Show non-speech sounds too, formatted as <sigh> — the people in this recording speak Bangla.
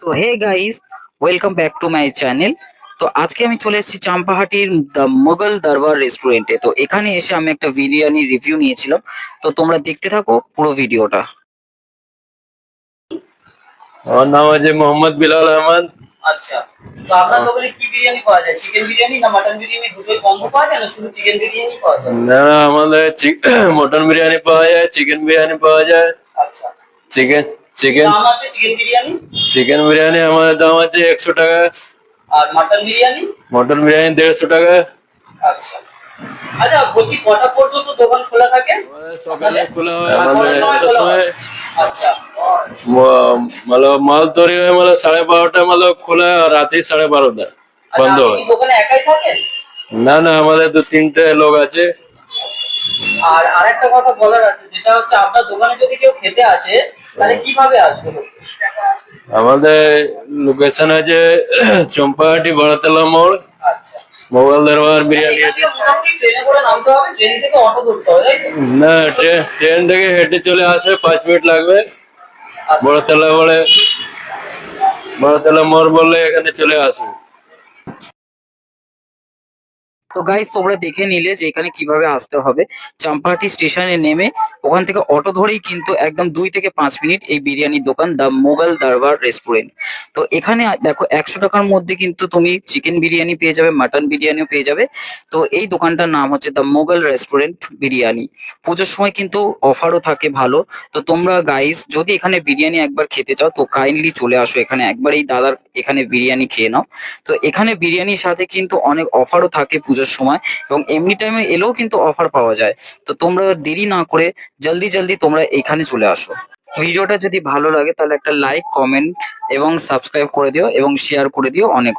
তো hey guys welcome back to my channel তো আজকে আমি চলে এসেছি চাম্পাহাটির দ্য মোগল দরবার রেস্টুরেন্টে তো এখানে এসে আমি একটা বিরিয়ানি রিভিউ নিয়েছিলাম। তো তোমরা দেখতে থাকো পুরো ভিডিওটা। আমার নাম আছে মোহাম্মদ বিলাল আহমদ। আচ্ছা তো আপনার দোকানে কি বিরিয়ানি পাওয়া যায়? চিকেন বিরিয়ানি না মাটন বিরিয়ানি দুটোই কম্বো পাওয়া যায় না শুধু চিকেন বিরিয়ানি পাওয়া যায়? না আমাদের মটন <coughs> বিরিয়ানি পাওয়া যায় চিকেন বিরিয়ানি পাওয়া যায়। আচ্ছা। Chicken চিকেন দাম আছে চিকেন বিরিয়ানি চিকেন বিরিয়ানি আমাদের দাম আছে একশো টাকা আর মাটন বিরিয়ানি মটন বিরিয়ানি দেড়শো টাকা আচ্ছা আচ্ছা বলছি কটা পর্যন্ত দোকান খোলা থাকে আমাদের সকালে খোলা হয় আমাদের আমাদের সময় একটার খোলা সময় হয়। আচ্ছা मतलब মাল তৈরি হয় মানে সাড়ে বারোটা मतलब খোলা হয় আর রাতে সাড়ে বারোটা আচ্ছা, বন্ধ আপনি হয় কি দোকানে একাই থাকেন না না আমাদের দু তিনটে লোক আছে আর আরেকটা কথা বলার আছে যেটা হচ্ছে আপনার দোকানে যদি কেউ খেতে আসে তাহলে কিভাবে আসবে আমাদের লোকেশন আছে চম্পাহাটি বড়তলা মোড়। আচ্ছা। মোগল দরবার বিরিয়ানি। আছে? না ট্রেন ট্রেন থেকে হেঁটে চলে আসবে পাঁচ মিনিট লাগবে। বড়তলা বলে বড়তলা মোড় বললে এখানে চলে আসবে। তো গাইস তোমরা দেখে নিলে যে এখানে কীভাবে আসতে হবে। চাম্পাহাটি স্টেশনে নেমে ওখান থেকে অটো ধরেই কিন্তু একদম দুই থেকে পাঁচ মিনিট এই বিরিয়ানির দোকান দ্য মোগল দরবার রেস্টুরেন্ট তো এখানে দেখো একশো টাকার মধ্যে কিন্তু তুমি চিকেন বিরিয়ানি পেয়ে যাবে মাটন বিরিয়ানিও পেয়ে যাবে। তো এই দোকানটার নাম হচ্ছে দ্য মোগল রেস্টুরেন্ট বিরিয়ানি। পুজোর সময় কিন্তু অফারও থাকে ভালো। তো তোমরা গাইস যদি এখানে বিরিয়ানি একবার খেতে চাও, তো কাইন্ডলি চলে আসো এখানে। একবার এই দাদার এখানে বিরিয়ানি খেয়ে নাও। তো এখানে বিরিয়ানির সাথে কিন্তু অনেক অফারও থাকে পুজোর সময় এবং এমনি টাইমে এলেও কিন্তু অফার পাওয়া যায়। তো তোমরা দেরি না করে জলদি জলদি তোমরা এখানে চলে আসো। ভিডিওটা যদি ভালো লাগে তাহলে একটা লাইক কমেন্ট এবং সাবস্ক্রাইব করে দিও এবং শেয়ার করে দিও অনেক